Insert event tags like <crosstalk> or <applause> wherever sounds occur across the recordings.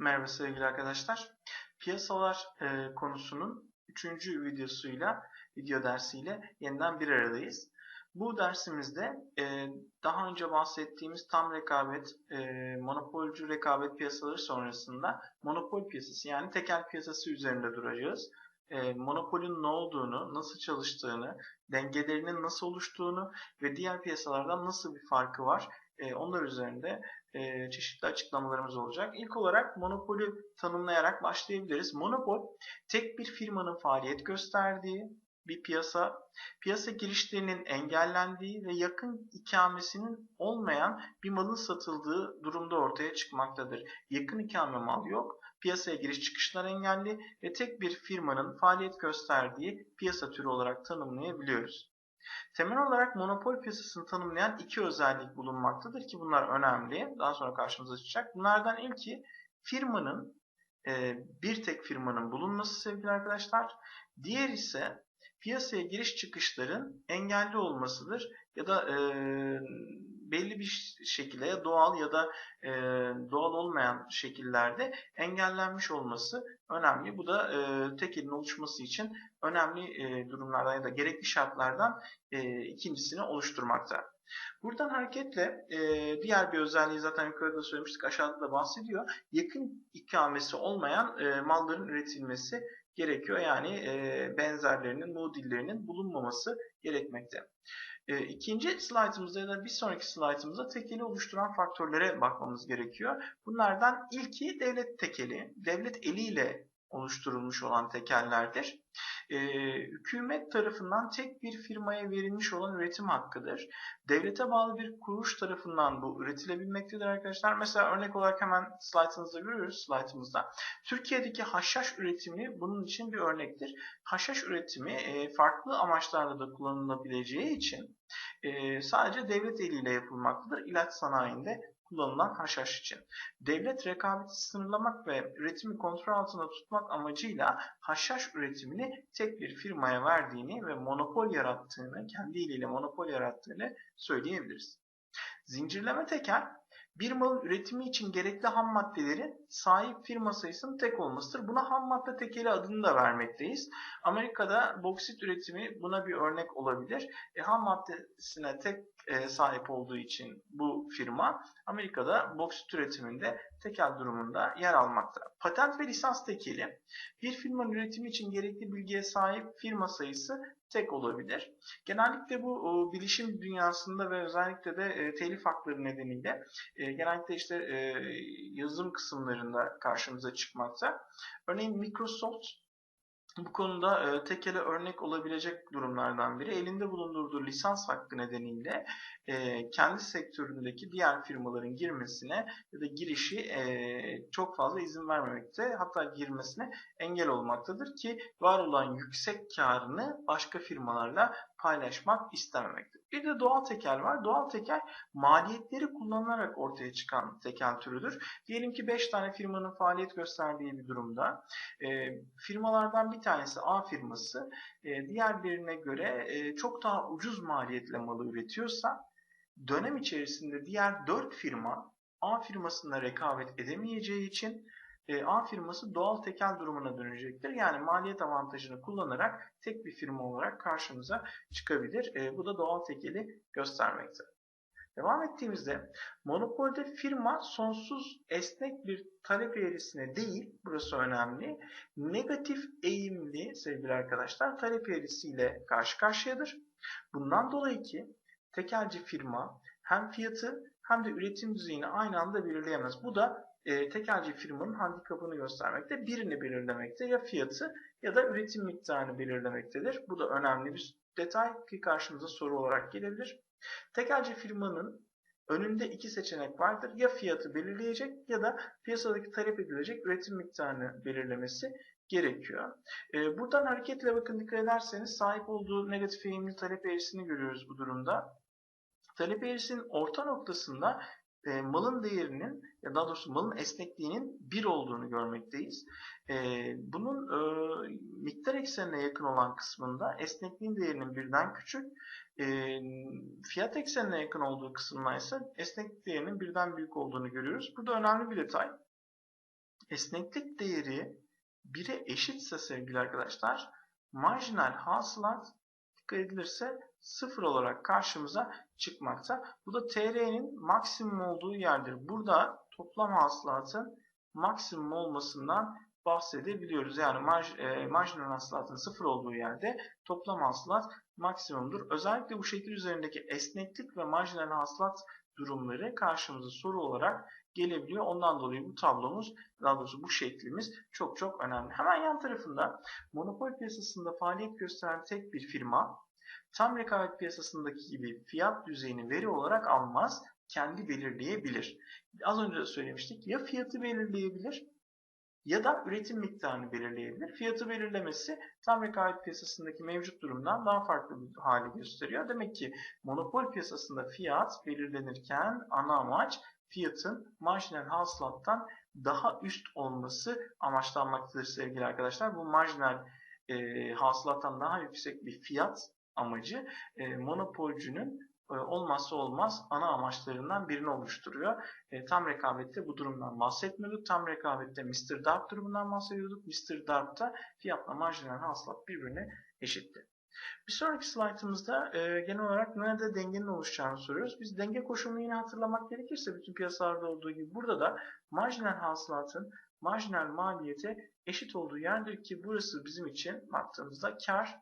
Merhaba sevgili arkadaşlar. Piyasalar e, konusunun 3. videosuyla, video dersiyle yeniden bir aradayız. Bu dersimizde e, daha önce bahsettiğimiz tam rekabet, e, monopolcu rekabet piyasaları sonrasında monopol piyasası yani tekel piyasası üzerinde duracağız. E, monopolün ne olduğunu, nasıl çalıştığını, dengelerinin nasıl oluştuğunu ve diğer piyasalardan nasıl bir farkı var e, onlar üzerinde e, çeşitli açıklamalarımız olacak. İlk olarak monopolü tanımlayarak başlayabiliriz. Monopol tek bir firmanın faaliyet gösterdiği bir piyasa, piyasa girişlerinin engellendiği ve yakın ikamesinin olmayan bir malın satıldığı durumda ortaya çıkmaktadır. Yakın ikame mal yok, piyasaya giriş çıkışlar engelli ve tek bir firmanın faaliyet gösterdiği piyasa türü olarak tanımlayabiliyoruz. Temel olarak monopol piyasasını tanımlayan iki özellik bulunmaktadır ki bunlar önemli. Daha sonra karşımıza çıkacak. Bunlardan ilki firmanın e, bir tek firmanın bulunması sevgili arkadaşlar. Diğer ise piyasaya giriş çıkışların engelli olmasıdır ya da e, belli bir şekilde ya doğal ya da e, doğal olmayan şekillerde engellenmiş olması önemli. Bu da e, tekelin oluşması için önemli e, durumlardan ya da gerekli şartlardan e, ikincisini oluşturmakta. Buradan hareketle e, diğer bir özelliği zaten yukarıda söylemiştik aşağıda da bahsediyor. Yakın ikamesi olmayan e, malların üretilmesi gerekiyor. Yani e, benzerlerinin, mudillerinin bulunmaması gerekmekte. E, ikinci slaytımızda ya da bir sonraki slaytımızda tekeli oluşturan faktörlere bakmamız gerekiyor. Bunlardan ilki devlet tekeli. Devlet eliyle oluşturulmuş olan tekellerdir e, hükümet tarafından tek bir firmaya verilmiş olan üretim hakkıdır. Devlete bağlı bir kuruluş tarafından bu üretilebilmektedir arkadaşlar. Mesela örnek olarak hemen slaytınızda görüyoruz slaytımızda. Türkiye'deki haşhaş üretimi bunun için bir örnektir. Haşhaş üretimi e, farklı amaçlarla da kullanılabileceği için e, sadece devlet eliyle yapılmaktadır. İlaç sanayinde kullanılan haşhaş için. Devlet rekabeti sınırlamak ve üretimi kontrol altında tutmak amacıyla haşhaş üretimini tek bir firmaya verdiğini ve monopol yarattığını, kendi eliyle monopol yarattığını söyleyebiliriz. Zincirleme tekel bir malın üretimi için gerekli ham maddelerin sahip firma sayısının tek olmasıdır. Buna ham madde tekeli adını da vermekteyiz. Amerika'da boksit üretimi buna bir örnek olabilir. E, ham maddesine tek e, sahip olduğu için bu firma Amerika'da boksit üretiminde tekel durumunda yer almakta. Patent ve lisans tekeli bir firmanın üretimi için gerekli bilgiye sahip firma sayısı tek olabilir. Genellikle bu o, bilişim dünyasında ve özellikle de e, telif hakları nedeniyle e, genellikle işte e, yazılım kısımlarında karşımıza çıkmakta. Örneğin Microsoft bu konuda e, tekele örnek olabilecek durumlardan biri. Elinde bulundurduğu lisans hakkı nedeniyle e, kendi sektöründeki diğer firmaların girmesine ya da girişi e, çok fazla izin vermemekte. Hatta girmesine engel olmaktadır ki var olan yüksek karını başka firmalarla paylaşmak istememektir. Bir de doğal tekel var. Doğal tekel maliyetleri kullanılarak ortaya çıkan tekel türüdür. Diyelim ki 5 tane firmanın faaliyet gösterdiği bir durumda e, firmalardan bir tanesi A firması e, diğer birine göre e, çok daha ucuz maliyetle malı üretiyorsa dönem içerisinde diğer 4 firma A firmasına rekabet edemeyeceği için e, A firması doğal tekel durumuna dönecektir. Yani maliyet avantajını kullanarak tek bir firma olarak karşımıza çıkabilir. E, bu da doğal tekeli göstermekte. Devam ettiğimizde monopolde firma sonsuz esnek bir talep eğrisine değil, burası önemli, negatif eğimli sevgili arkadaşlar talep eğrisiyle karşı karşıyadır. Bundan dolayı ki tekelci firma hem fiyatı hem de üretim düzeyini aynı anda belirleyemez. Bu da e, tekelci firmanın handikapını göstermekte. Birini belirlemekte ya fiyatı ya da üretim miktarını belirlemektedir. Bu da önemli bir detay ki karşımıza soru olarak gelebilir. Tekelci firmanın önünde iki seçenek vardır. Ya fiyatı belirleyecek ya da piyasadaki talep edilecek üretim miktarını belirlemesi gerekiyor. E, buradan hareketle bakın dikkat ederseniz sahip olduğu negatif eğimli talep eğrisini görüyoruz bu durumda. Talep eğrisinin orta noktasında e, malın değerinin ya daha doğrusu malın esnekliğinin bir olduğunu görmekteyiz. E, bunun e, miktar eksenine yakın olan kısmında esnekliğin değerinin birden küçük, e, fiyat eksenine yakın olduğu kısımda ise esneklik değerinin birden büyük olduğunu görüyoruz. Burada önemli bir detay. esneklik değeri 1'e eşitse sevgili arkadaşlar marjinal hasılat dikkat edilirse 0 olarak karşımıza çıkmakta. Bu da TR'nin maksimum olduğu yerdir. Burada toplam hasılatın maksimum olmasından bahsedebiliyoruz. Yani marj, e, marjinal hasılatın 0 olduğu yerde toplam hasılat maksimumdur. Özellikle bu şekil üzerindeki esneklik ve marjinal hasılat durumları karşımıza soru olarak gelebiliyor. Ondan dolayı bu tablomuz, daha doğrusu bu şeklimiz çok çok önemli. Hemen yan tarafında monopol piyasasında faaliyet gösteren tek bir firma tam rekabet piyasasındaki gibi fiyat düzeyini veri olarak almaz, kendi belirleyebilir. Az önce de söylemiştik ya fiyatı belirleyebilir ya da üretim miktarını belirleyebilir. Fiyatı belirlemesi tam rekabet piyasasındaki mevcut durumdan daha farklı bir hali gösteriyor. Demek ki monopol piyasasında fiyat belirlenirken ana amaç fiyatın marjinal hasılattan daha üst olması amaçlanmaktadır sevgili arkadaşlar. Bu marjinal e, hasılattan daha yüksek bir fiyat amacı e, monopolcünün e, olmazsa olmaz ana amaçlarından birini oluşturuyor. E, tam rekabette bu durumdan bahsetmiyorduk. Tam rekabette Mr. Darp durumundan bahsediyorduk. Mr. Darp'ta fiyatla marjinal hasılat birbirine eşitti. Bir sonraki slaytımızda e, genel olarak nerede dengenin oluşacağını soruyoruz. Biz denge koşulunu yine hatırlamak gerekirse bütün piyasalarda olduğu gibi burada da marjinal hasılatın marjinal maliyete eşit olduğu yerdir ki burası bizim için baktığımızda kar,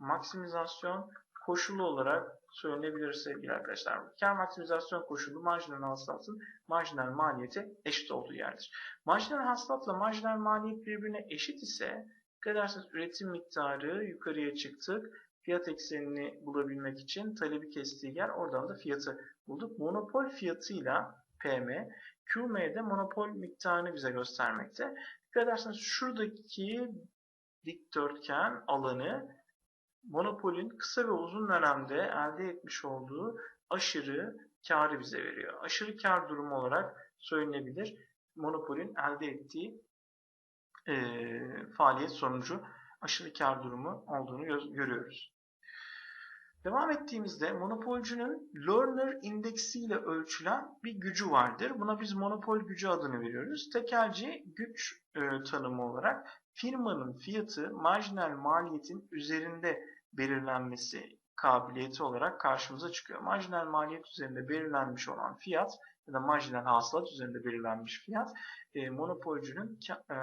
maksimizasyon koşulu olarak söylenebilir sevgili arkadaşlar. Kar maksimizasyon koşulu marjinal hasılatın marjinal maliyete eşit olduğu yerdir. Marjinal hasılatla marjinal maliyet birbirine eşit ise dikkat üretim miktarı yukarıya çıktık. Fiyat eksenini bulabilmek için talebi kestiği yer oradan da fiyatı bulduk. Monopol fiyatıyla PM, QM'de monopol miktarını bize göstermekte. Dikkat ederseniz şuradaki dikdörtgen alanı monopolün kısa ve uzun dönemde elde etmiş olduğu aşırı karı bize veriyor. Aşırı kar durumu olarak söylenebilir. Monopolün elde ettiği e, faaliyet sonucu aşırı kar durumu olduğunu görüyoruz. Devam ettiğimizde monopolcünün Lerner indeksiyle ölçülen bir gücü vardır. Buna biz monopol gücü adını veriyoruz. Tekelci güç e, tanımı olarak firmanın fiyatı marjinal maliyetin üzerinde belirlenmesi kabiliyeti olarak karşımıza çıkıyor. Marjinal maliyet üzerinde belirlenmiş olan fiyat ya da marjinal hasılat üzerinde belirlenmiş fiyat e, monopolcünün e,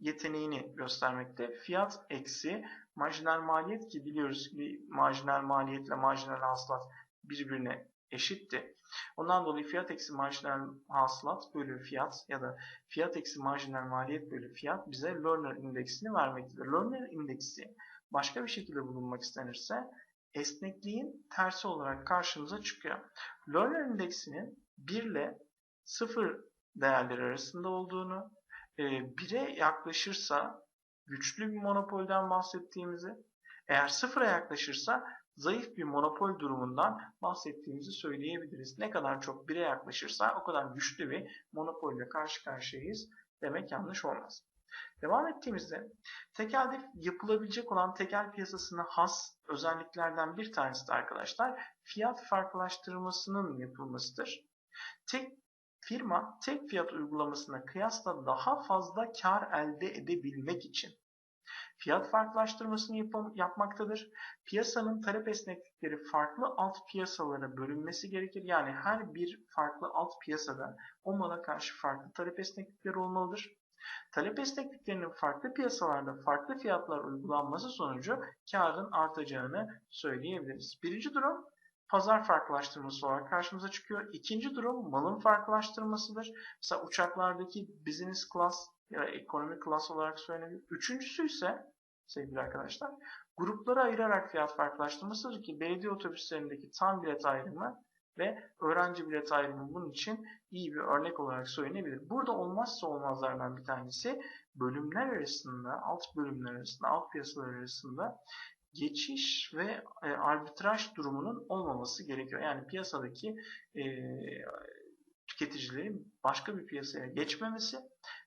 yeteneğini göstermekte. Fiyat eksi marjinal maliyet ki biliyoruz ki marjinal maliyetle marjinal hasılat birbirine eşitti. Ondan dolayı fiyat eksi marjinal hasılat bölü fiyat ya da fiyat eksi marjinal maliyet bölü fiyat bize Lerner indeksini vermektedir. Lerner indeksi başka bir şekilde bulunmak istenirse esnekliğin tersi olarak karşımıza çıkıyor. Lerner indeksinin 1 ile 0 değerleri arasında olduğunu, 1'e yaklaşırsa güçlü bir monopolden bahsettiğimizi, eğer 0'a yaklaşırsa zayıf bir monopol durumundan bahsettiğimizi söyleyebiliriz. Ne kadar çok 1'e yaklaşırsa o kadar güçlü bir monopolle karşı karşıyayız demek yanlış olmaz. Devam ettiğimizde tekelde yapılabilecek olan tekel piyasasına has özelliklerden bir tanesi de arkadaşlar fiyat farklılaştırmasının yapılmasıdır. Tek firma tek fiyat uygulamasına kıyasla daha fazla kar elde edebilmek için fiyat farklılaştırmasını yap yapmaktadır. Piyasanın talep esneklikleri farklı alt piyasalara bölünmesi gerekir. Yani her bir farklı alt piyasada o mala karşı farklı talep esneklikleri olmalıdır. Talep esnekliklerinin farklı piyasalarda farklı fiyatlar uygulanması sonucu karın artacağını söyleyebiliriz. Birinci durum pazar farklılaştırması olarak karşımıza çıkıyor. İkinci durum malın farklılaştırmasıdır. Mesela uçaklardaki business class ya da ekonomi class olarak söylenebilir. Üçüncüsü ise sevgili arkadaşlar gruplara ayırarak fiyat farklılaştırmasıdır ki belediye otobüslerindeki tam bilet ayrımı ve öğrenci bilet ayrımı bunun için iyi bir örnek olarak söylenebilir. Burada olmazsa olmazlardan bir tanesi bölümler arasında, alt bölümler arasında, alt piyasalar arasında geçiş ve e, arbitraj durumunun olmaması gerekiyor. Yani piyasadaki e, tüketicilerin başka bir piyasaya geçmemesi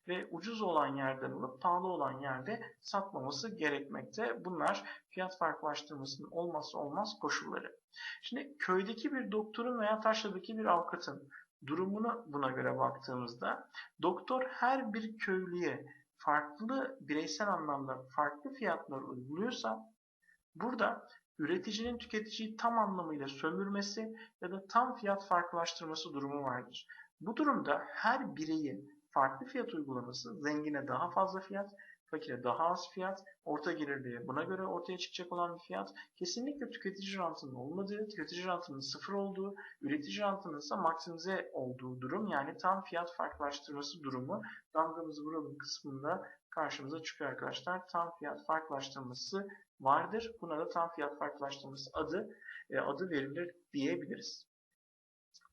ve ucuz olan yerden alıp pahalı olan yerde satmaması gerekmekte. Bunlar fiyat farklılaştırmasının olmazsa olmaz koşulları. Şimdi köydeki bir doktorun veya taşradaki bir avukatın durumunu buna göre baktığımızda doktor her bir köylüye farklı bireysel anlamda farklı fiyatlar uyguluyorsa burada üreticinin tüketiciyi tam anlamıyla sömürmesi ya da tam fiyat farklılaştırması durumu vardır. Bu durumda her bireyi farklı fiyat uygulaması zengine daha fazla fiyat, fakire daha az fiyat, orta gelirliye buna göre ortaya çıkacak olan bir fiyat kesinlikle tüketici rantının olmadığı, tüketici rantının sıfır olduğu, üretici rantının ise maksimize olduğu durum yani tam fiyat farklılaştırması durumu damgamızı vuralım kısmında karşımıza çıkıyor arkadaşlar. Tam fiyat farklılaştırması vardır. Buna da tam fiyat farklılaştırması adı e, adı verilir diyebiliriz.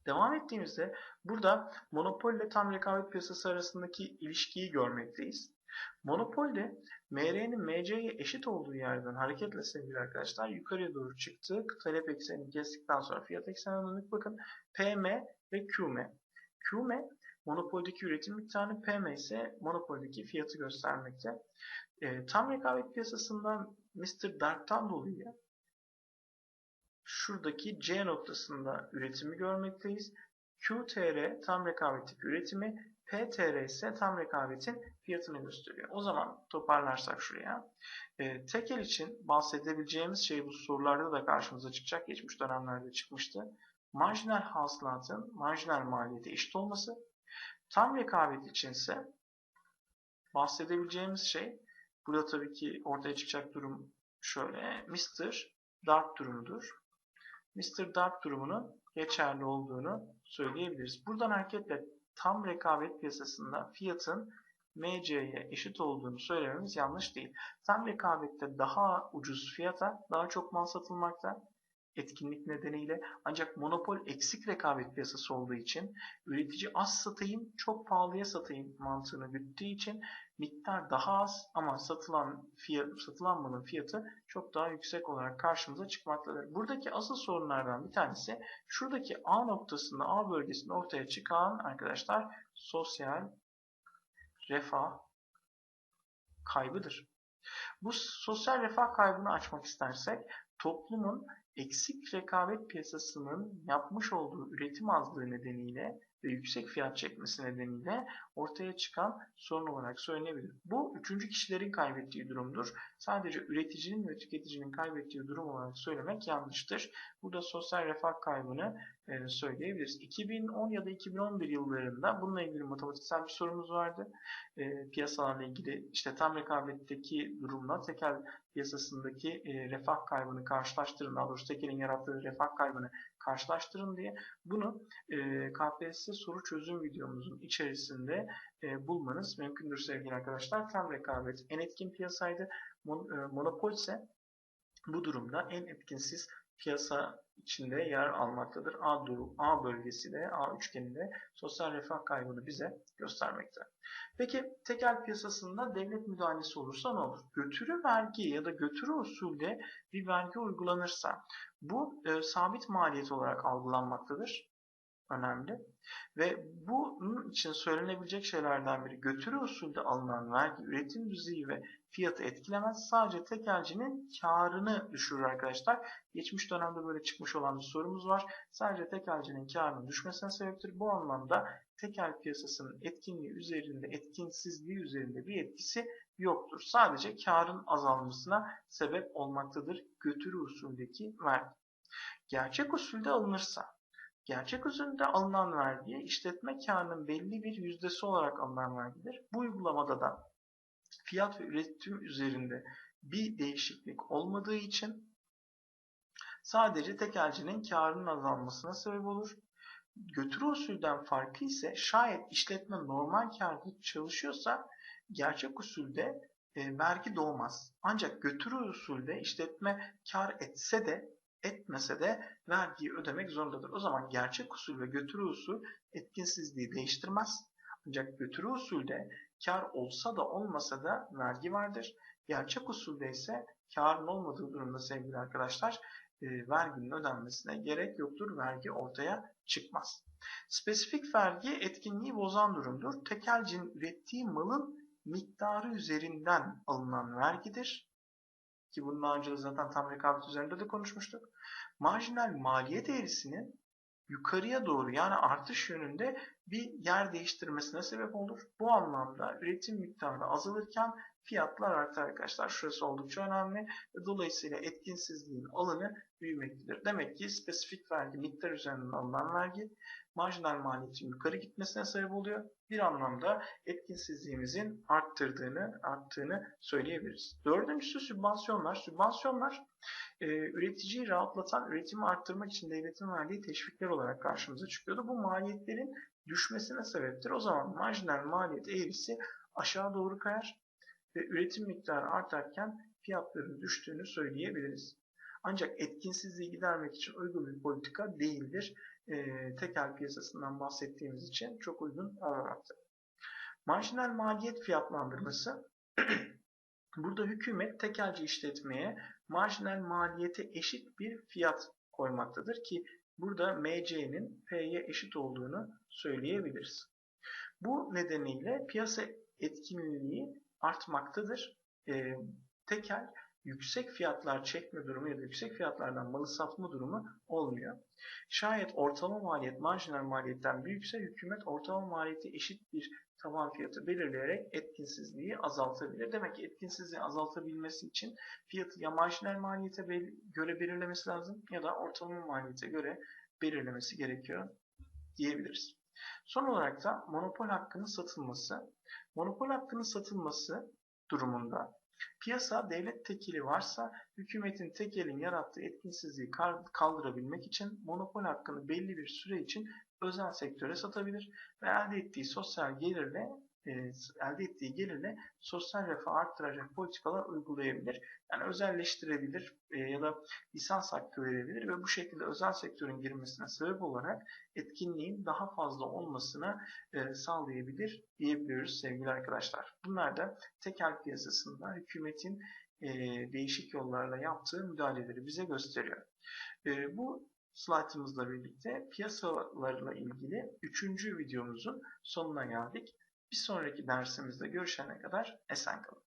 Devam ettiğimizde burada monopol ile tam rekabet piyasası arasındaki ilişkiyi görmekteyiz. Monopolde MR'nin MC'ye eşit olduğu yerden hareketle sevgili arkadaşlar yukarıya doğru çıktık. Talep eksenini kestikten sonra fiyat eksenine dönük bakın. PM ve QM. QM monopoldeki üretim miktarını, PM ise monopoldeki fiyatı göstermekte. E, tam rekabet piyasasından Mr. Dark'tan dolayı şuradaki C noktasında üretimi görmekteyiz. QTR tam rekabetteki üretimi, PTR ise tam rekabetin fiyatını gösteriyor. O zaman toparlarsak şuraya. E, tekel için bahsedebileceğimiz şey bu sorularda da karşımıza çıkacak. Geçmiş dönemlerde çıkmıştı. Marjinal hasılatın marjinal maliyeti eşit olması. Tam rekabet içinse bahsedebileceğimiz şey burada tabii ki ortaya çıkacak durum şöyle. Mr. Dark durumudur. Mr. Dark durumunun geçerli olduğunu söyleyebiliriz. Buradan hareketle tam rekabet piyasasında fiyatın MC'ye eşit olduğunu söylememiz yanlış değil. Tam rekabette daha ucuz fiyata daha çok mal satılmakta etkinlik nedeniyle ancak monopol eksik rekabet piyasası olduğu için üretici az satayım çok pahalıya satayım mantığını güttüğü için miktar daha az ama satılan fiyat, satılan malın fiyatı çok daha yüksek olarak karşımıza çıkmaktadır. Buradaki asıl sorunlardan bir tanesi şuradaki A noktasında A bölgesinde ortaya çıkan arkadaşlar sosyal refah kaybıdır. Bu sosyal refah kaybını açmak istersek toplumun eksik rekabet piyasasının yapmış olduğu üretim azlığı nedeniyle yüksek fiyat çekmesi nedeniyle ortaya çıkan sorun olarak söylenebilir. Bu üçüncü kişilerin kaybettiği durumdur. Sadece üreticinin ve tüketicinin kaybettiği durum olarak söylemek yanlıştır. Burada sosyal refah kaybını söyleyebiliriz. 2010 ya da 2011 yıllarında bununla ilgili matematiksel bir sorumuz vardı. E, piyasalarla ilgili işte tam rekabetteki durumla tekel piyasasındaki e, refah kaybını karşılaştırın. Daha doğrusu tekelin yarattığı refah kaybını karşılaştırın diye bunu e, KPSS soru çözüm videomuzun içerisinde e, bulmanız mümkündür sevgili arkadaşlar. Tam rekabet en etkin piyasaydı. Mon, e, monopol ise bu durumda en etkinsiz piyasa içinde yer almaktadır. A, durum, A bölgesi de A üçgeninde sosyal refah kaybını bize göstermekte. Peki tekel piyasasında devlet müdahalesi olursa ne olur? Götürü vergi ya da götürü usulde bir vergi uygulanırsa bu e, sabit maliyet olarak algılanmaktadır. Önemli. Ve bunun için söylenebilecek şeylerden biri götürü usulde alınan vergi üretim düzeyi ve fiyatı etkilemez. Sadece tekelcinin karını düşürür arkadaşlar. Geçmiş dönemde böyle çıkmış olan bir sorumuz var. Sadece tekelcinin karının düşmesine sebeptir. Bu anlamda tekel piyasasının etkinliği üzerinde, etkinsizliği üzerinde bir etkisi yoktur. Sadece karın azalmasına sebep olmaktadır götürü usuldeki vergi. Gerçek usulde alınırsa, gerçek usulde alınan vergi işletme karının belli bir yüzdesi olarak alınan vergidir. Bu uygulamada da fiyat ve üretim üzerinde bir değişiklik olmadığı için sadece tekelcinin karının azalmasına sebep olur. Götürü usulden farkı ise şayet işletme normal karda çalışıyorsa gerçek usulde e, vergi doğmaz. Ancak götürü usulde işletme kar etse de etmese de vergiyi ödemek zorundadır. O zaman gerçek usul ve götürü usul etkinsizliği değiştirmez. Ancak götürü usulde kar olsa da olmasa da vergi vardır. Gerçek usulde ise karın olmadığı durumda sevgili arkadaşlar e, verginin ödenmesine gerek yoktur. Vergi ortaya çıkmaz. Spesifik vergi etkinliği bozan durumdur. Tekelcinin ürettiği malın miktarı üzerinden alınan vergidir. Ki bunun daha önce zaten tam rekabet üzerinde de konuşmuştuk. Marjinal maliyet eğrisinin yukarıya doğru yani artış yönünde bir yer değiştirmesine sebep olur. Bu anlamda üretim miktarı azalırken fiyatlar artar arkadaşlar. Şurası oldukça önemli. Dolayısıyla etkinsizliğin alanı büyümektedir. Demek ki spesifik vergi miktar üzerinden alınan vergi marjinal maliyetin yukarı gitmesine sebep oluyor. Bir anlamda etkinsizliğimizin arttırdığını, arttığını söyleyebiliriz. Dördüncüsü sübvansiyonlar. Sübvansiyonlar e, üreticiyi rahatlatan, üretimi arttırmak için devletin verdiği teşvikler olarak karşımıza çıkıyordu. Bu maliyetlerin düşmesine sebeptir. O zaman marjinal maliyet eğrisi aşağı doğru kayar ve üretim miktarı artarken fiyatların düştüğünü söyleyebiliriz. Ancak etkinsizliği gidermek için uygun bir politika değildir. E, tekel piyasasından bahsettiğimiz için çok uygun olmamaktadır. Marjinal maliyet fiyatlandırması <clears throat> Burada hükümet tekelci işletmeye marjinal maliyete eşit bir fiyat koymaktadır ki burada MC'nin P'ye eşit olduğunu söyleyebiliriz. Bu nedeniyle piyasa etkinliği artmaktadır. E, tekel yüksek fiyatlar çekme durumu ya da yüksek fiyatlardan malı satma durumu olmuyor. Şayet ortalama maliyet marjinal maliyetten büyükse hükümet ortalama maliyeti eşit bir taban fiyatı belirleyerek etkinsizliği azaltabilir. Demek ki etkinsizliği azaltabilmesi için fiyatı ya marjinal maliyete göre belirlemesi lazım ya da ortalama maliyete göre belirlemesi gerekiyor diyebiliriz. Son olarak da monopol hakkının satılması. Monopol hakkının satılması durumunda piyasa devlet tekili varsa hükümetin tekelin yarattığı etkinsizliği kaldırabilmek için monopol hakkını belli bir süre için özel sektöre satabilir ve elde ettiği sosyal gelirle e, elde ettiği gelirle sosyal refah arttıracak politikalar uygulayabilir. Yani özelleştirebilir e, ya da lisans hakkı verebilir ve bu şekilde özel sektörün girmesine sebep olarak etkinliğin daha fazla olmasını e, sağlayabilir diyebiliyoruz sevgili arkadaşlar. Bunlar da tekel piyasasında hükümetin değişik yollarla yaptığı müdahaleleri bize gösteriyor. Bu slaytımızla birlikte piyasalarla ilgili 3. videomuzun sonuna geldik. Bir sonraki dersimizde görüşene kadar esen kalın.